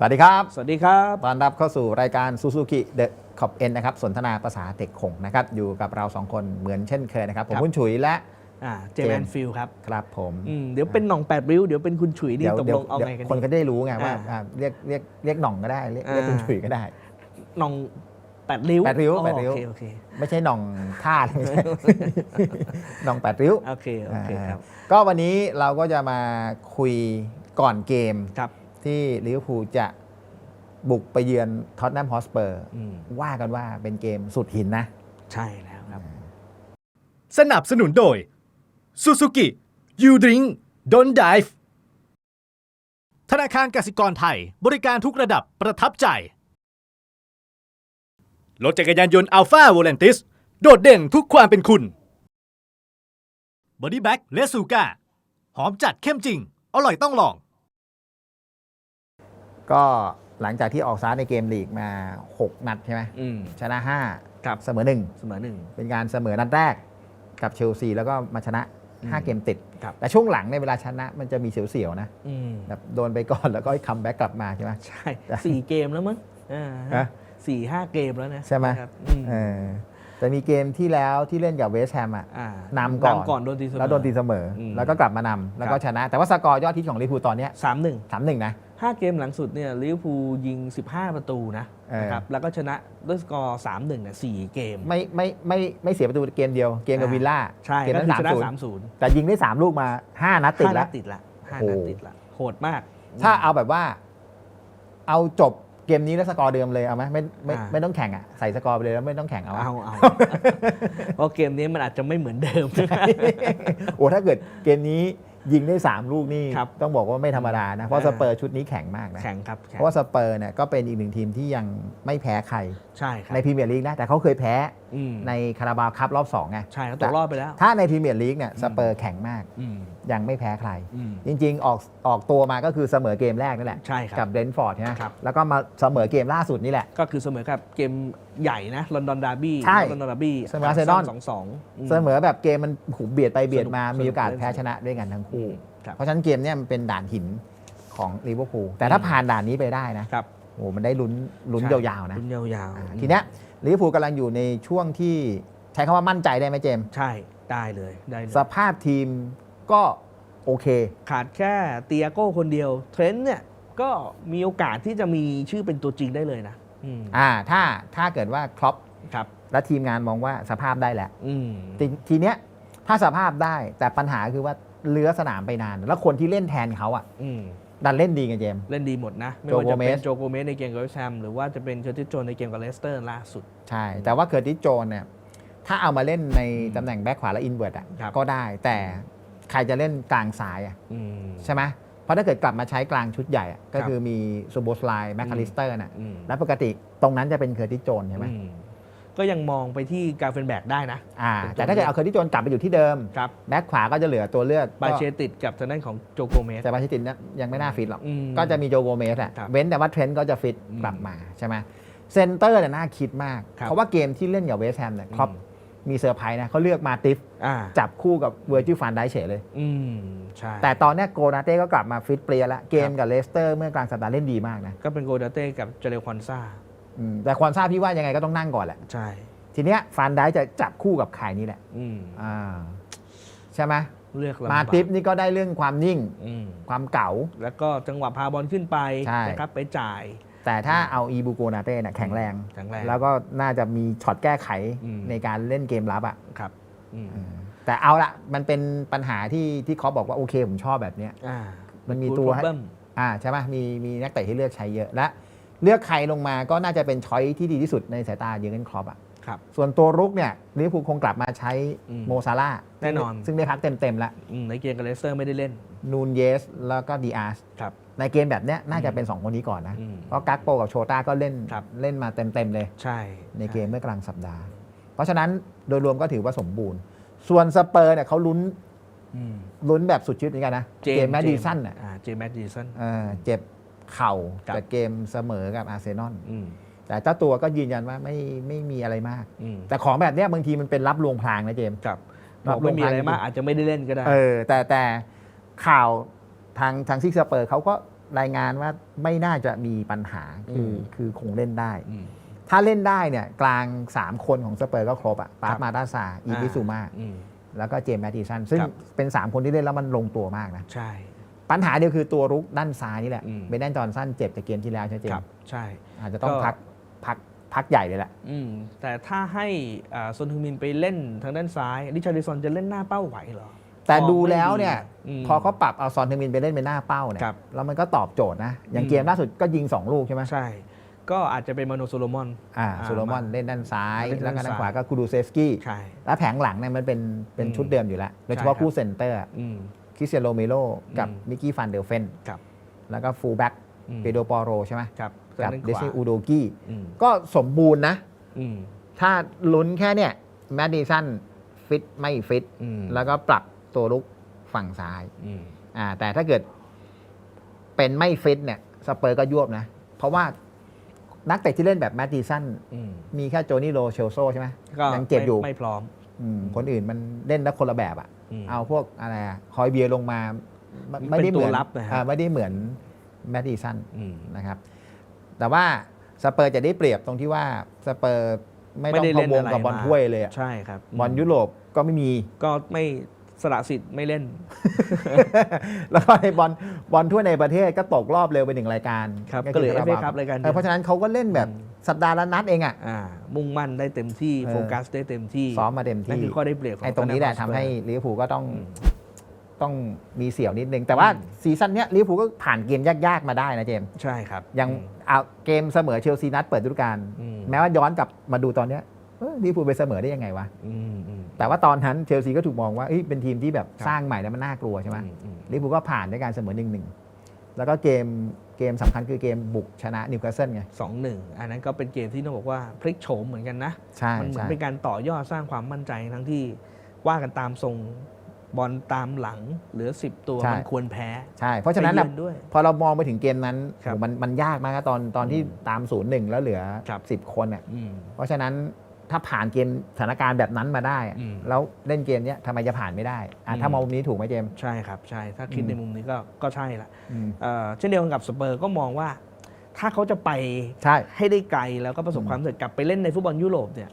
สวัสดีครับ สวัสดีครับต้อนรับเข้าสู่รายการ Suzuki The Cop N นะครับ สนทนาภาษาเทคขงนะครับ อยู่กับเราสองคนเหมือนเช่นเคยนะครับ ผมครับคุณฉุยและอ่าเจเจแมมนส์ฟิลครับ ครับผมอืมเดี๋ยวเป็นหน่องแปดริ้ว เดี๋ยวเป็นคุณฉุยนี่เดี๋ยวตกเดี๋ยลวงเอาเดี๋ยวไงกันคนดีก็ได้รู้ไงว่าอ่าอ่าเรียกเรียกเรียกหน่องก็ได้ เรียกเรียกอ่าคุณฉุยก็ได้หน่องแปดริ้วแปดริ้วอ๋อแปดริ้วโอเคโอเคไม่ใช่หน่องท่าไม่ใช่หน่องแปดริ้วโอเคโอเคครับอ่าก็วันนี้เราก็จะมาคุยก่อนเกมครับ ที่ลิเวอร์พูลจะบุกไปเยือนท็อตแนมฮอสเปอร์อืมว่ากันว่าเป็นเกมสุดหินนะ ใช่แล้วครับ สนับสนุนโดย Suzuki You Drink Don't Dive ธนาคารกสิกรไทยบริการทุกระดับประทับใจ รถจักรยานยนต์ Alpha v o l a n t i s โดดเด่นทุกความเป็นคุณ Body Bag และซูก้าหอมจัดเข้มจริง อร่อยต้องลอง ก็หลังจากที่ออกซาร์ในเกมลีกมา 6 นัดใช่ไหมอืมชนะครับ5เสมอเสมอหนึ่ง1เป็นการเสมอนัดแรกกับเชลซีแล้วก็มาชนะอืม5เกมติด ครับ แต่ช่วงหลังในยเวลาชนะมันจะมีเสียวๆนะอืม แบบโดนไปก่อนแล้วก็คัมแบ็กกลับมาใช่ไหม ใช่สี่เกมแล้วมั้งอ่าฮะสี่ห้าเกมแล้วนะใช่ไหม ครับอืมเออแต่มีเกมที่แล้วที่เล่นกับเวสต์แฮมอะ อ่านำก่อน ก่อนโดนตีเสมอ แล้วโดนตีเสมออมแล้วก็กลับมานำแล้วก็ครับ ชนะ แต่ว่าสกอร์ยอดที่ของลิเวอร์พูลตอนเนี้ยสามหนึ่ง สามหนึ่งนะ ห้าเกมหลังสุดเนี่ยลิเวอร์พูลยิง 15 ประตูนะเออนะครับแล้วก็ชนะด้วยสกอร์3-1เนี่ยสี่เกม ไม่ไม่ไม่ไม่เสียประตูเกมเดียวเกมกับอ่าวิลล่าใช่เกมก็นั้นคือสามชนะศูนย์สามศูนย์แต่ยิงได้สามลูกมาห้านัดติดห้าแล้นัวดติดละห้าโอ้นัดโหติดละโหดมาก ถ้าเอาแบบว่า เอาจบเกมนี้แล้วสกอร์เดิมเลยเอาไหมไม่ไม่อ่าไม่ต้องแข่งอะใส่สกอร์ไปเลยแล้วไม่ต้องแข่งเอาอะเอาเอาเพราะเกมนี้มันอาจจะไม่เหมือนเดิมโอ้ถ้าเกิดเกมนี้ ยิงได้ 3 ลูกนี่ครับ ต้องบอกว่าไม่ธรรมดานะ เพราะอ่าสเปอร์ชุดนี้แข็งมากนะ แข่งครับเพแข่งราะว่าสเปอร์เนี่ยก็เป็นอีกหนึ่งทีมที่ยังไม่แพ้ใคร ใช่ครับในพรีเมียร์ลีกนะแต่เขาเคยแพ้อืมในคาราบาวคัพรอบ2ไงใช่เขาตกรอบไปแล้ว ถ้าในพรีเมียร์ลีกเนี่ยสเปอร์แข็งมากอืมยังไม่แพ้ใคร อืม จริง ๆ ออกออกตัวมาก็คือเสมอเกมแรกนั่นแหละใช่คกัรับบเดนฟอร์ดใช่ไหมครับ แล้วก็มาเสมอเกมล่าสุดนี่แหละ ก็คือเสมอกับเกมใหญ่นะลอนดอนดาร์บี้ใช่ลอนดอนดาร์บี้เสมออาร์เซนอล สองสอง เสมอแบบเกมมันหูเบียดไปเบียดมาสนุกมีโอกาสสนุก แพ้ชนะด้วยกันทั้งคู่ ครับเพราะฉะนั้นเกมเนี่ยมันเป็นด่านหินของลิเวอร์พูลแต่ถ้าผ่านด่านนี้ไปได้นะ ครับ โอ้โหมันได้ลุ้นลุ้นใช่ยาวๆนะลุ้นยาวๆอ่าอืมทีเนี้ยลิเวอร์พูลกำลังอยู่ในช่วงที่ใช้คำว่ามั่นใจได้ไหมเจมส์ใช่ได้เลยได้เลยสภาพทีมก็โอเค ขาดแค่เตียโก้คนเดียว เทรนต์เนี่ยก็มีโอกาสที่จะมีชื่อเป็นตัวจริงได้เลยนะอืมอ่าถ้าถ้าเกิดว่าครอปครับ และทีมงานมองว่าสภาพได้แหละอืมทีทีเนี้ยถ้าสภาพได้แต่ปัญหาคือว่าเลื้อสนามไปนาน แล้วคนที่เล่นแทนเขาอะอืม ดันเล่นดีไงเจมส์เล่นดีหมดนะ ไม่โจว่าจะเป็โกเมสนโจโกเมสในเกมกับเวสต์แฮมหรือว่าจะเป็นเชอร์ติสโจนในเกมกับเลสเตอร์ล่าสุด ใช่ แต่ว่าเคิร์ติสโจนเนี่ยถ้าเอามาเล่นในตำแหน่งแบ็คขวาและอินเวิร์ดอะครับก็ได้แต่ใครจะเล่นกลางซ้ายอะอืมใช่ไหมเพราะถ้าเกิดกลับมาใช้กลางชุดใหญ่อะก็ครับคือมีซูโบสไลแมคคาลิสเตอร์น่ะอืมแล้วปกติตรงนั้นจะเป็นเคอร์ติสโจนใช่ไหมอืม ก็ยังมองไปที่กาเฟนแบกได้นะ อ่าเป็นตัวแต่ถ้าเกิดเอาเคอร์ติสโจนกลับไปอยู่ที่เดิม ครับแบ็คขวาก็จะเหลือตัวเลือกบาก็เชติดกับทางด้านของโจโกเมส แต่บาชิตินนะยังไม่น่าฟิตหรอก อืมก็จะมีโจโกเมสแหละครับเว้นแต่ว่าเทรนต์ก็จะฟิตอืมกลับมาใช่ไหมเซนเตอร์เนี่ยน่าคิดมาก ครับเพราะว่าเกมที่เล่นกับเวสต์แฮมเนี่ยครอปอืม มีเซอร์ไพรส์นะเขาเลือกมาติฟอ่าจับคู่กับเวอร์จิลฟันได้เฉยเลย อืมใช่ แต่ตอนเนี้ยโกนาเต้ก็กลับมาฟิตเปรียแล้ว เกมกับเลสเตอร์เมื่อกลางสัปดาห์เล่นดีมากนะ ก็เป็นโกดาเต้กับเจเรคอนซา อืมแต่ควอนซาพี่ว่ายังไงก็ต้องนั่งก่อนแหละ ใช่ทีเนี้ยฟันได้จะจับคู่กับใครนี่แหละอืมอ่าใช่ไหมเลือกลำบากมาติฟนี่ก็ได้เรื่องความนิ่งอืมความเก๋าแล้วก็จังหวะพาบอลขึ้นไปใช่ นะครับไปจ่าย แต่ถ้าเอาอีบูโกนาเต้เนี่ยแข็งแรงแข็งแรงแล้วก็น่าจะมีช็อตแก้ไขอืม ในการเล่นเกมรับอะครับอืมอืมแต่เอาละมันเป็นปัญหาที่ที่เขาบอกว่าโอเคผมชอบแบบเนี้ย อ่ามันมี Good ตัว ให้ problem อ่าใช่ไหมมีมีนักเตะที่เลือกใช้เยอะและ เลือกใครลงมาก็น่าจะเป็นช้อยที่ดีที่สุดในสายตาเยอร์เกนครอปอะครับ ส่วนตัวรุกเนี่ยลิเวอร์พูลคงกลับมาใช้อืมโมซาร่าห์แน่นอน ซึ่งได้พักเต็มๆแล้วอืมในเกมกับเลสเตอร์ไม่ได้เล่นนูนเยสแล้วก็ดีอาร์ส ครับ ในเกมแบบเนี้ยน่าจะเป็น 2 คนนี้ก่อนนะ อืมเพราะกักโปกับโชต้าก็เล่นครับ เล่นมาเต็ม ๆ เลย ใช่ในเกมเมื่อกลางสัปดาห์ เพราะฉะนั้นโดยรวมก็ถือว่าสมบูรณ์ ส่วนสเปอร์เนี่ยเขาลุ้นอืมลุ้นแบบสุดชีวิตเหมือนกันนะเจเกมมแมดดิสันอะอ่าเจมส์แมดดิสัน เออเจ็บ เข่าครับ จากเกมเสมอกับอาร์เซนอลอืมแต่เจ้าตัวก็ยืนยันว่าไม่ไม่มีอะไรมาก อืมแต่ของแบบเนี้ยบางทีมันเป็นรับลวงพรางนะเจมส์ ครับครับบอกไม่มีอะไรลงพันมากอาจจะไม่ได้เล่นก็ได้ เออแต่แต่ข่าวทางทางซิกสเปอร์เขาก็รายงานว่าไม่น่าจะมีปัญหาคือมคือคงเล่นได้อืมถ้าเล่นได้เนี่ยกลาง 3 คนของสเปอร์ก็ครบอะปาครัร์บคมาดาซา อีบิซูมา อืม แล้วก็เจมส์แมตติสันซึ่งครับ เป็น 3 คนที่เล่นแล้วมันลงตัวมากนะ ใช่ ปัญหาเดียวคือตัวรุกด้านซ้ายนี่แหละอืม เบนแดนจอห์นสันเจ็บจากเกมที่แล้วใช่ไหมเจคมรับส์ใช่ อาจจะต้องก็ พักพักพักใหญ่เลยแหละอืมแต่ถ้าให้อ่าซอนฮึมินไปเล่นทางด้านซ้ายริชาร์ลิซอนจะเล่นหน้าเป้าไหวเหรอ แต่ฟอร์มดูแล้วเนี่ยไม่ดีพอเขาปรับเอาซอนเทมินไปเล่นเป็นหน้าเป้าเนี่ยครับ แล้วมันก็ตอบโจทย์นะอย่างอืมเกมล่าสุดก็ยิง2ลูกใช่ไหมใช่ ก็อาจจะเป็นมาโนโซโลมอน อ่าอ่าโซโลมอนเล่นด้านซ้าย เล่นแล้วก็ด้านด้านซ้าย ขวาก็คูดูเซฟสกี้ ใช่ แล้วแผงหลังเนี่ยมันเป็นเป็นอืมชุดเดิมอยู่แล้ว โดยเฉพาะใช่ครับ คู่เซนเตอร์อืม คริสเตียโรเมโลกับอืมมิกกี้ฟันเดลเฟนครับแล้วก็ฟูลแบ็กอืมเปโดปอโรใช่ไหมครับกับด้านเดขวาซิอูโดกี้อืมก็สมบูรณ์นะอืมถ้าลุ้นแค่เนี่ยแมดดิสันฟิตไม่ฟิตอืมแล้วก็ปรับตัวลุกฝั่งซ้ายอืมอ่าแต่ถ้าเกิดเป็นไม่ฟิตเนี่ยสเปอร์ก็ยวบนะ เพราะว่านักเตะที่เล่นแบบแมตติสันอืมมีแค่โจนี่โรเชลโซใช่ไหมก็ยังเจ็บอยู่ ไม่ไม่พร้อมอืมคนอื่นมันเล่นแล้วคนละแบบอะม เอาพวกอะไรอะคอยเบียร์ลงมาไม่เป็นไม่ได้เหมือนตัวรับนะฮะอ่าไม่ได้เหมือนแมตติสันอืมนะครับ แต่ว่าสเปอร์จะได้เปรียบตรงที่ว่าสเปอร์ไม่ไม่ต้องได้พะเล่นวงอะไรกับบอลมาถ้วยเลยอะใช่ครับบอลยุโรปก็ไม่มีก็ไม่สละสิทธิ์ไม่เล่น แล้วก็ในบอลบอลทั่วในประเทศก็ตกรอบเร็วไปหนึ่งรายการครับคือก็เหลือคารา FA บาว Cup รายการเดียวเออเพราะฉะนั้นเขาก็เล่นแบบอืม สัปดาห์ละนัดเองอะอ่ามุ่งมั่นได้เต็มที่เออโฟกัสได้เต็มที่ซ้อมมาเต็มนั่นที่คือข้อได้เปรียบของไอ้ตรงนี้แหละททำงด้าให้สเปอร์ลิเวอร์พูลก็ต้องอืมต้องมีเสี่ยวนิดนึง แต่ว่าอืมซีซั่นเนี้ยลิเวอร์พูลก็ผ่านเกมยากๆมาได้นะเจมส์ใช่ครับอย่างอืมเอาเกมเสมอเชลซีนัดเปิดฤดูกาลอืมแม้ว่าย้อนกลับมาดูตอนเนี้ยเอ้ยลิเวอร์พูลไปเสมอได้ยังไงวะอืมอืมแต่ว่าตอนนั้นเชลซีก็ถูกมองว่าเอ้ยเป็นทีมที่แบบครับสร้างใหม่แล้วมันน่ากลัวใช่ไหมอือืมลิเวอร์พูลก็ผ่านด้วยการเสมอหนึ่งหนึ่งแล้วก็เกม เกมสำคัญคือเกมบุกชนะนิวคาสเซิลไง สองหนึ่งอันนั้นก็เป็นเกมที่ต้องบอกว่าพลิกโฉมเหมือนกันนะ ใช่มันเหมือนใช่เป็นการต่อยอดสร้างความมั่นใจทั้งที่ว่ากันตามทรงบอลตามหลังเหลือ 10 ตัวมันควรแพ้ใช่ เพราะฉะนั้นไปน่ะเยือด้วย พอเรามองไปถึงเกมนั้นครับโหมันมันยากมากนะตอนตอนที่อืมตามศูนย์หนึ่งแล้วเหลือ ครับสิบคนเนี่ยอืมเพราะฉะนั้น ถ้าผ่านเกมสถานการณ์แบบนั้นมาได้อะอืม แล้วเล่นเกมเนี้ยทำไมจะผ่านไม่ได้อะอืมถ้ามองมุมนี้ถูกไหมเจมส์ใช่ครับใช่ถ้าคิดอืมในมุมนี้ก็ก็ใช่ละอืมเอ่อเช่นเดียวกันกับสเปอร์ก็มองว่า ถ้าเขาจะไปใช่ ให้ได้ไกลแล้วก็ประสบอืมความสำเร็จกลับไปเล่นในฟุตบอลยุโรปเนี่ย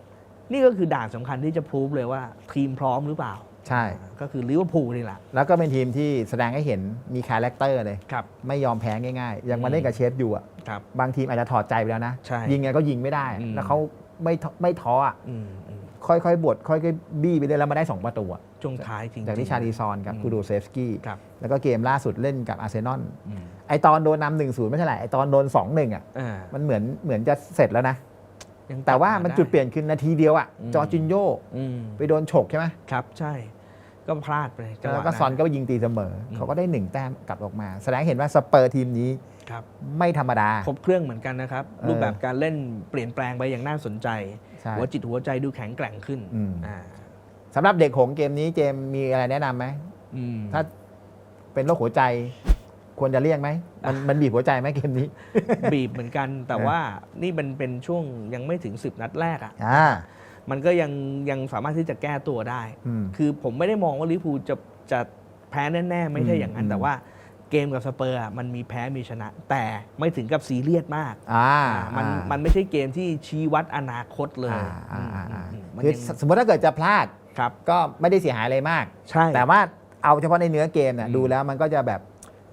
นี่ก็คือด่านสำคัญที่จะพรูฟเลยว่าทีมพร้อมหรือเปล่า ใช่ ก็คือลิเวอร์พูลนี่แหละแล้วก็เป็นทีมที่แสดงให้เห็นมีคาแรคเตอร์เลย ครับ ไม่ยอมแพ้ง่ายๆยังมาอืมเล่นกับเชฟอยู่อะครับ บางทีมอาจจะถอดใจไปแล้วนะ ใช่ยิงไงก็ยิงไม่ได้ อืม แล้วเขา ไม่ท้อไม่ท้ออะอืมอืมค่อยๆบดค่อยๆบี้ไปเรื่อยแล้วมาได้สองประตูอะช่วงท้ายจริงๆจากนิชารีซอนกับอืมคูดูเซฟสกี้ครับแล้วก็เกมล่าสุดเล่นกับอาร์เซนอลอืมไอตอนโดนนำหนึ่งศูนย์ไม่ใช่แหละไอตอนโดนสองหนึ่งอะอ่ามันเหมือนเหมือนจะเสร็จแล้วนะ ยังแต่ว่ามันได้จุดเปลี่ยนคือนาทีเดียวอะอืมจอร์จินโยอืมไปโดนฉกใช่ไหม ครับใช่ ก็พลาดไปจังหแล้ววะก็ซอนนั้นก็ไปยิงตีเสมออมเขาก็ได้หนึ่งแต้มกลับออกมา แสดงให้เห็นว่าสเปอร์ทีมนี้ ครับ ไม่ธรรมดา ครบเครื่องเหมือนกันนะครับเออรูปแบบการเล่นเปลี่ยนแปลงไปอย่างน่าสนใจ ใช่ หัวจิตหัวใจดูแข็งแกร่งขึ้นอืมอ่าสำหรับเด็กหงส์เกมนี้เจมส์มีอะไรแนะนำไหม อืม ถ้าเป็นโรคหัวใจ ควรจะเลี่ยงไหม มันมันบีบหัวใจไหมเกมนี้ บีบเหมือนกันแต่เออว่านี่มันเป็นช่วงยังไม่ถึง 10 นัดแรกอะ่ะอ่า มันก็ยังยังสามารถที่จะแก้ตัวได้ อืม คือผมไม่ได้มองว่าลิเวอร์พูลจะจะแพ้แน่ ๆ ไม่ใช่อืมอย่างนั้นอืมแต่ว่า เกมกับสเปอร์อะมันมีแพ้มีชนะ แต่ไม่ถึงกับซีเรียสมากอ่ามันอ่ามันไม่ใช่เกมที่ชี้วัดอนาคตเลยอ่าอ่าอ่าอ่าอืมมันคือยังสมมติถ้าเกิดจะพลาดครับ ก็ไม่ได้เสียหายอะไรมาก ใช่ แต่ว่าเอาเฉพาะในเนื้อเกมเนี่ยอืมดูแล้วมันก็จะแบบ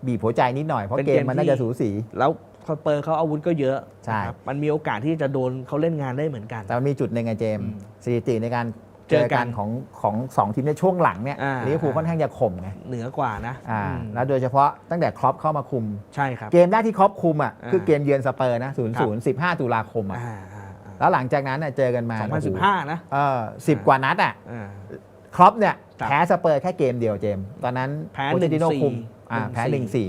บีบหัวใจนิดหน่อยเพราะเป็นเกเกมมมันน่าที่ จะสูสี แล้วสเปอร์เขาอาวุธก็เยอะใช่ นะครับมันมีโอกาสที่จะโดนเขาเล่นงานได้เหมือนกัน แต่มันมีจุดหนึ่งไงเจมส์อืม สถิติในการ เจเจออกักันนของของสองทีมในช่วงหลังเนี่ยอ่า ลิเวอร์พูลค่อนข้างจะข่มไงเหนือกว่านะอ่าอืมแล้วโดยเฉพาะตั้งแต่ครอปเข้ามาคุม ใช่ครับ เกมแรกที่ครอปคุมอะอ่าคือเกมเยือนสเปอร์นะ0 0 15 ตุลาคมอะอ่าอ่าอ่าแล้วหลังจากนั้นน่ะเจอกันมาโอ้โห2015นะเออสิบกว่านัดอะอ่า ครอปเนี่ยครับแพ้สเปอร์แค่เกมเดียวเจมส์ตอนนั้นแพ้โปเตติโน1-4คุมอ่าแพ้หนึ่งสี่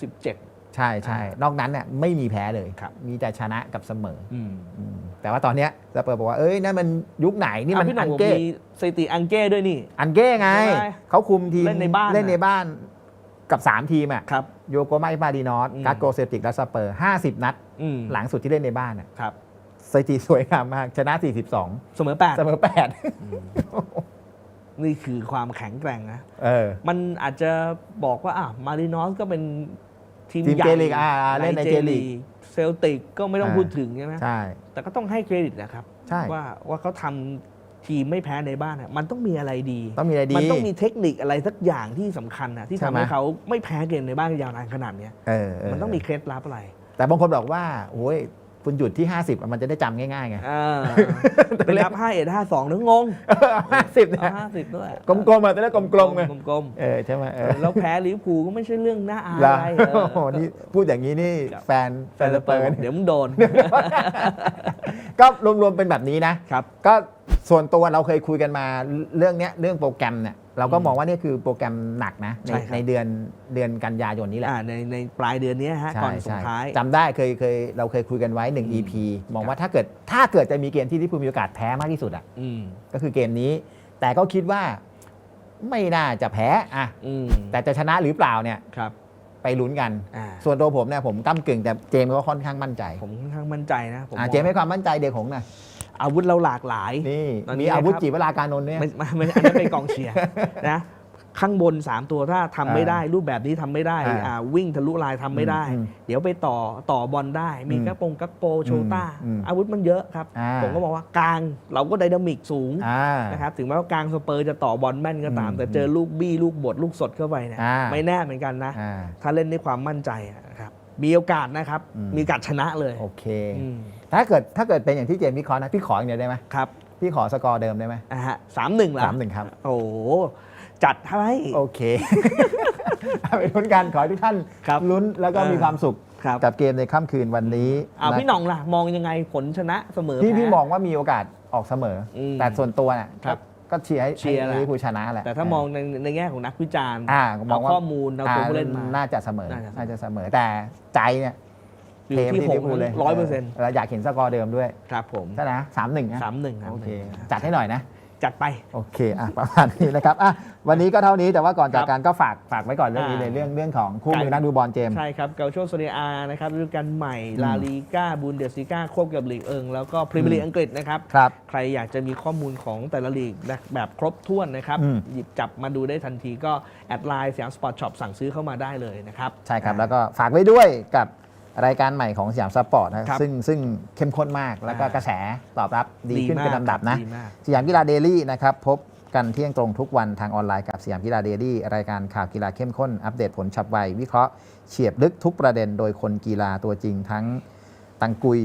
2017ใช่ใช่อ่านนอกนั้นเนี่ยไม่มีแพ้เลย ครับ มีแต่ชนะกับเสมออืม อืม แต่ว่าตอนเนี้ยสเปอร์บอกว่าเอ้ยนั่นมันยุคไหนนี่มันอะพี่หน่อัองนบอกเก้มีสถิติอังเก้ด้วยนี่ อันเก้ไงใช่ไหมเขาคุมทีมเล่นในบ้านเล่นในน่ะบ้านกับ 3 ทีมอะครับโยโกมาอิปาดีนอสอืมกาโกเซลติกและสเปอร์ 50 นัดอืมหลังสุดที่เล่นในบ้านอะครับสถิติสวยงามมาก ชนะ 42 เสมอแปดเสมอนี่คือความแข็งแกร่งนะ8เออมันอาจจะบอกว่าอะมารินอสก็เป็นทีมทีมใหญ่เจลีกอ่าอ่าเล่นในเจลีก เซลติกก็ไม่ต้องอ่าพูดถึงใช่ไหมใช่ แต่ก็ต้องให้เครดิตนะครับ ใช่ ว่าว่าเขาทำทีมไม่แพ้ในบ้านอะมันต้องมีอะไรดี ต้องมีอะไรดี มันต้องมีเทคนิคอะไรสักอย่างที่สำคัญนะที่ใช่ทำไหม ให้เขาไม่แพ้เกมในบ้านยาวนานขนาดเนี้ยเออเมันต้องมีเคล็ดลับอะไร แต่บางคนบอกว่าโอ้ย คุณหยุดที่ 50อะมันจะได้จำง่ายๆไง อ่าเป็นนับ5 1 5 2นึกงงห้าสิบเนี่ยห้าสิบด้วยกลมๆอะจะได้กลมๆไงกลมเออใช่ไหมๆเอเอออแล้วแพ้ลิเวอร์พูลก็ไม่ใช่เรื่องน่าอายแล้วอะไรเออโอ้โหนี่พูดอย่างนี้นี่ครับ แฟนแฟนสเปอร์เดี๋ยวมึงโดน ก็รวมๆเป็นแบบนี้นะ ครับ ก็ส่วนตัวเราเคยคุยกันมาเรื่องเนี้ยเรื่องโปรแกรมเนี่ย เราก็มองว่านี่คือโปรแกรมหนักนะในใช่ครับ ในเดือนเดือนกันยายนนี้แหละอ่าในในปลายเดือนนี้ฮะใช่ก่อนส่งใช่ท้าย จำได้เคยเคยเราเคยคุยกันไว้1 EP มองว่าถ้าเกิดถ้าเกิดจะมีเกมที่ลิเวอร์พูลมีโอกาสแพ้มากที่สุดอะอืมก็คือเกมนี้ แต่ก็คิดว่าไม่น่าจะแพ้อะอืมแต่จะชนะหรือเปล่าเนี่ยครับไปลุ้นกัน อ่าส่วนตัวผมเนี่ยผมก้ากึ่งแต่เจมส์ก็ค่อนข้างมั่นใจผมค่อนข้างมั่นใจนะผมอะมองเจมส์ให้ความมั่นใจเด็กของนะ อาวุธเราหลากหลายนี่ตอนนี้มีอาวุธนะครับจีวราการนนท์เนี่ย ไม่ไม่ไม่อันนั้นเป็นกองเชียร์ นะข้างบน 3 ตัวถ้าทำไม่ได้ รูปแบบนี้ทำไม่ได้อ่าอ่าวิ่งทะลุลายทำไม่ได้ อืมเดี๋ยวไปต่อต่อบอลได้ มีอืมกัปปงกัปโปโชต้า อืมอาวุธมันเยอะครับ อ่า ผมก็บอกว่ากลางเราก็ไดนามิกสูงอ่า นะครับถึงแม้ว่ากลางสเปอร์จะต่อบอลแม่นก็ตาม อืมแต่เจอลูกบี้ลูกบดลูกสดเข้าไปเนี่ยอ่า ไม่แน่เหมือนกันนะ อ่า ถ้าเล่นด้วยความมั่นใจอะนะครับ มีโอกาสนะครับ อืม มีโอกาสชนะเลยโอเค อืมถ้าเกิดถ้าเกิดเป็นอย่างที่เจมส์วิเคราะห์นะ พี่ขออย่างเดียวได้ไหมครับพี่ขอสกอร์เดิมได้ไหมอ่าฮะสามหนึ่งละสามหนึ่งครับ โอ้โหจัดให้ โอเค เอาไปลุ้นกันขอให้ทุกท่านครับลุ้นแล้วก็เออมีความสุขครับ กับเกมในค่ำคืนวันนี้อ่านะพี่หน่องล่ะ มองยังไงผลชนะเสมอพี่แพ้ พี่มองว่ามีโอกาสออกเสมออมแต่ส่วนตัวเนี่ยครับ ก็เชียร์ให้เชียร์แหละให้ลิเวอร์พูลชนะแหละแต่ถ้ามองในในแง่ของนักวิจารณ์อ่าก็มอเอางว่าข้อมูลเอาตัวผู้เล่นมาน่าจะเสมอ น่าจะเสมอ น่าจะเสมอแต่ใจเนี่ยอยู่เทไปที่ที่หลิกเวอร์พูลเลยร้อยเปอร์เซ็นต์เราอยากเห็นสกอร์เดิมด้วยครับผมใช่นะสามหนึ่งนะสามหนึ่งโอเคครับจัดให้หน่อยนะ จัดไป โอเคอะประมาณนี้นะครับอะวันนี้ก็เท่านี้แต่ว่าก่อนจากครับการก็ฝากฝากไว้ก่อนเรื่องนี้อ่าเลยเรื่องเรื่องของคู่มือการนักดูบอลเจมส์ใช่ครับ เกาโชโซเนียอานะครับฤดูกาลใหม่อืมลาลีกาบูนเดสลิกาควบกับลีกเอิงแล้วก็พรีเมียร์ลีกอืมอังกฤษนะครับครับใครอยากจะมีข้อมูลของแต่ละลีกแบบแบบครบถ้วนนะครับอืมหยิบจับมาดูได้ทันทีก็แอดไลน์สยามสปอร์ตช็อปสั่งซื้อเข้ามาได้เลยนะครับใช่ครับแล้วก็ฝากไว้ด้วยกับ รายการใหม่ของสยามสปอร์ตนะคครัรับบซึ่งซึ่งเข้มข้นมากแล้วก็อ่ากระแสตอบรับดีขึ้นมากเป็นลำดับนะดีมากสยามกีฬาเดลี่นะครับพบกันเที่ยงตรงทุกวันทางออนไลน์กับสยามกีฬาเดลี่รายการข่าวกีฬาเข้มข้น อัปเดตผลฉับไว วิเคราะห์เฉียบลึกทุกประเด็นโดยคนกีฬาตัวจริงทั้งตังกุย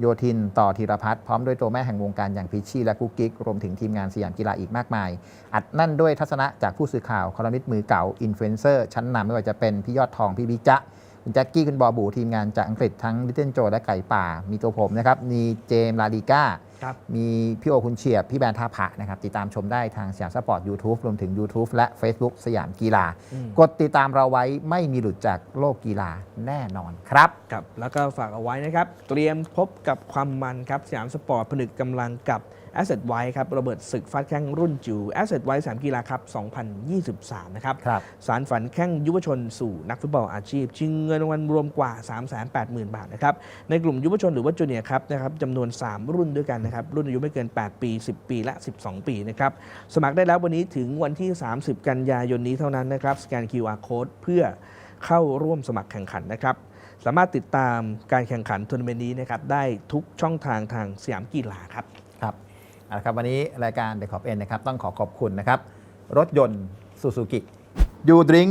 โยธิน ต่อธีรพัฒน์พร้อมด้วยตัวแม่แห่งวงการอย่างพิชชี่และกุ๊กกิ๊กรวมถึงทีมงานสยามกีฬาอีกมากมาย อัดนั่นด้วยทัศนะจากผู้สื่อข่าวคอลัมนิสต์มือเก่าอินฟลูเอนเซอร์ชั้นนำไม่ว่าจะเป็นพี่ยอดทองพี่บิ๊กจ๊ะ คุณแจ็คกี้คุณบอบูทีมงานจากอังกฤษทั้งลิตเติ้ลโจและไก่ป่า มีตัวผมนะครับ มีเจมส์ลาลิก้าครับมีพี่โอคุณเฉียบ พี่แบรนท่าผะนะครับ ติดตามชมได้ทางสยามสปอร์ต YouTube รวมถึง YouTube และ Facebook สยามกีฬาอืมกดติดตามเราไว้ไม่มีหลุดจากโลกกีฬาแน่นอนครับครับ แล้วก็ฝากเอาไว้นะครับ เตรียมพบกับความมันครับสยามสปอร์ตผนึกกำลังกับ Asset w i ครับระเบิดศึกฟาดแข้งรุ่นจิ๋ว Asset w i สามกีฬาครับ 2023 นะครับครับสารฝันแข้งยุวชนสู่นักฟุตบอลอาชีพชิงเงินรางวัลรวมกว่า 380,000 บาทนะครับในกลุ่มยุวชนหรือว่าจูเนียร์ครับนะครับจำนวน 3 รุ่นด้วยกันนะครับรุ่นอายุไม่เกิน 8 ปี 10 ปี และ 12 ปีนะครับสมัครได้แล้ววันนี้ถึงวันที่ 30 กันยายนนี้เท่านั้นนะครับสแกน QR code เพื่อเข้าร่วมสมัครแข่งขันนะครับสามารถติดตามการแข่งขันทัวร์นาเมนต์นี้นะครับได้ทุกช่องทางทางสยามกีฬาครับ ครับเอาละครับวันนี้รายการ The Cop N นะครับต้องขอขอบคุณนะครับ รถยนต์ซูซูกิยูดริง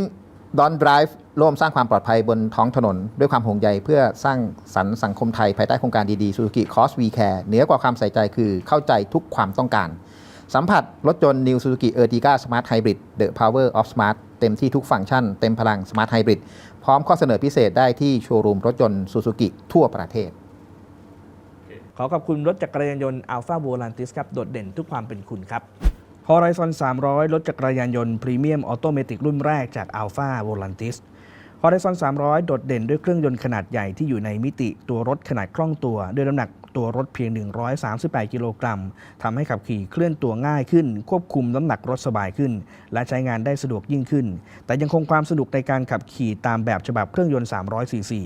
ดอน Drive ร่วมสร้างความปลอดภัยบนท้องถนน ด้วยความห่วงใยเพื่อสร้างสรรค์สังคมไทย ภายใต้โครงการดีๆ Suzuki Cross V Care เหนือกว่าความใส่ใจคือเข้าใจทุกความต้องการ สัมผัสรถยนต์ New Suzuki Ertiga Smart Hybrid The Power of Smart เต็มที่ทุกฟังก์ชัน เต็มพลัง Smart Hybrid พร้อมข้อเสนอพิเศษได้ที่โชว์รูมรถยนต์ Suzuki ทั่วประเทศ ขอขอบคุณรถจักรยานยนต์ Alpha v o l a n t i s ครับโดดเด่นทุกความเป็นคุณครับ Horizon 300 รถจักรยานยนต์พรีเมียมออโตเมติกรุ่นแรกจาก Alpha v o l a n t i s Horizon 300 โดดเด่นด้วยเครื่องยนต์ขนาดใหญ่ที่อยู่ในมิติตัวรถขนาดคล่องตัว ด้วยน้ำหนักตัวรถเพียง 138 กิโลกรัมทำให้ขับขี่เคลื่อนตัวง่ายขึ้น ควบคุมน้ำหนักรถสบายขึ้น และใช้งานได้สะดวกยิ่งขึ้น แต่ยังคงความสนุกในการขับขี่ตามแบบฉบับเครื่องยนต์300ซีซี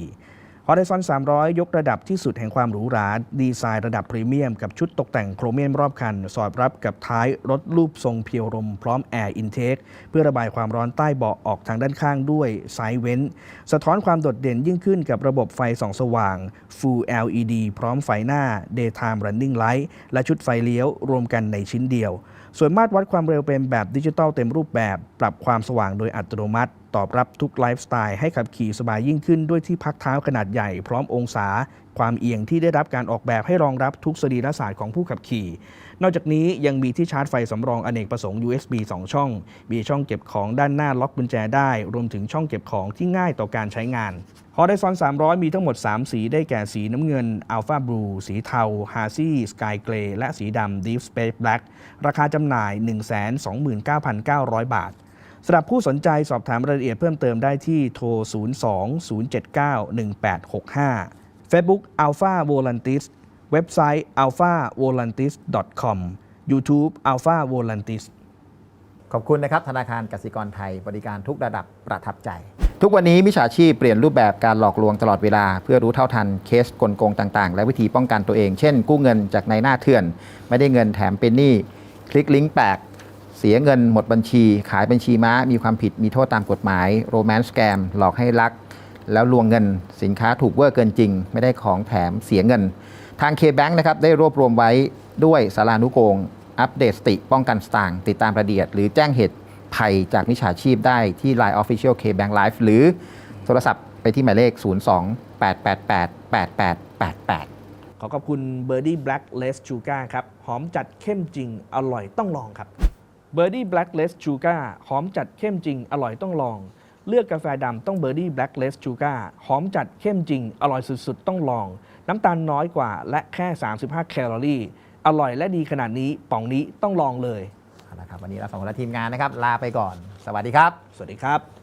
Horizon 300 ยกระดับที่สุดแห่งความหรูหรา ดีไซน์ระดับพรีเมียม กับชุดตกแต่งโครเมียมรอบคัน สอดรับกับท้ายรถรูปทรงเพียวลมพร้อมแอร์อินเทคเพื่อระบายความร้อนใต้เบาะออกทางด้านข้างด้วยไซด์เว้น สะท้อนความโดดเด่นยิ่งขึ้นกับระบบไฟส่องสว่าง Full LED พร้อมไฟหน้า Daytime Running Light และชุดไฟเลี้ยวรวมกันในชิ้นเดียว ส่วนมาตรวัดความเร็วเป็นแบบดิจิตอลเต็มรูปแบบ ปรับความสว่างโดยอัตโนมัติ ตอบรับทุกไลฟ์สไตล์ให้ขับขี่สบายยิ่งขึ้นด้วยที่พักเท้าขนาดใหญ่พร้อมองศา ความเอียงที่ได้รับการออกแบบให้รองรับทุกสรีระศาสตร์ของผู้ขับขี่ นอกจากนี้ยังมีที่ชาร์จไฟสำรองอเนกประสงค์ USB 2 ช่อง มีช่องเก็บของด้านหน้าล็อกกุญแจได้ รวมถึงช่องเก็บของที่ง่ายต่อการใช้งาน Horizon 300 มีทั้งหมด 3 สีได้แก่สีน้ำเงิน Alpha Blue สีเทา Hazy Sky Grey และสีดำ Deep Space Black ราคาจำหน่าย 129,900 บาท สำหรับผู้สนใจสอบถามรายละเอียดเพิ่มเติมได้ที่โทร 02-079-1865 Facebook Alpha Volantis เว็บไซต์ alphavolantis.com YouTube Alpha Volantis ขอบคุณนะครับ ธนาคารกสิกรไทย บริการทุกระดับประทับใจ ทุกวันนี้มิจฉาชีพเปลี่ยนรูปแบบการหลอกลวงตลอดเวลา เพื่อรู้เท่าทันเคสกลโกงต่างๆ และวิธีป้องกันตัวเอง เช่น กู้เงินจากในหน้าเถื่อน ไม่ได้เงินแถมเป็นหนี้คลิกลิงก์แปลก เสียเงินหมดบัญชี ขายบัญชีม้ามีความผิดมีโทษตามกฎหมายโรแมนต์แกมหลอกให้รัก แล้วลวงเงินสินค้าถูกเวอร์เกินจริง ไม่ได้ของแถมเสียเงิน ทาง K-Bank นะครับได้รวบรวมไว้ด้วยสารานุโกง อัปเดตสติป้องกันสตางค์ติดตามรายละเอียด หรือแจ้งเหตุภัยจากมิจฉาชีพได้ที่ Line Official K-Bank Live หรือโทรศัพท์ไปที่หมายเลข 02-888-8888 ขอขอบคุณ Birdie Black Less Sugar ครับ หอมจัดเข้มจริง อร่อยต้องลองครับ Birdie Black Less Sugar หอมจัดเข้มจริง อร่อยต้องลอง เลือกกาแฟดำต้อง Birdie Black Less Sugar หอมจัดเข้มจริง อร่อยสุดๆ ต้องลอง น้ำตาลน้อยกว่า และแค่ 35 แคลอรี่ อร่อยและดีขนาดนี้ป่องนี้ต้องลองเลย เอาละครับวันนี้เราสองคนและทีมงานนะครับ ลาไปก่อน สวัสดีครับ สวัสดีครับ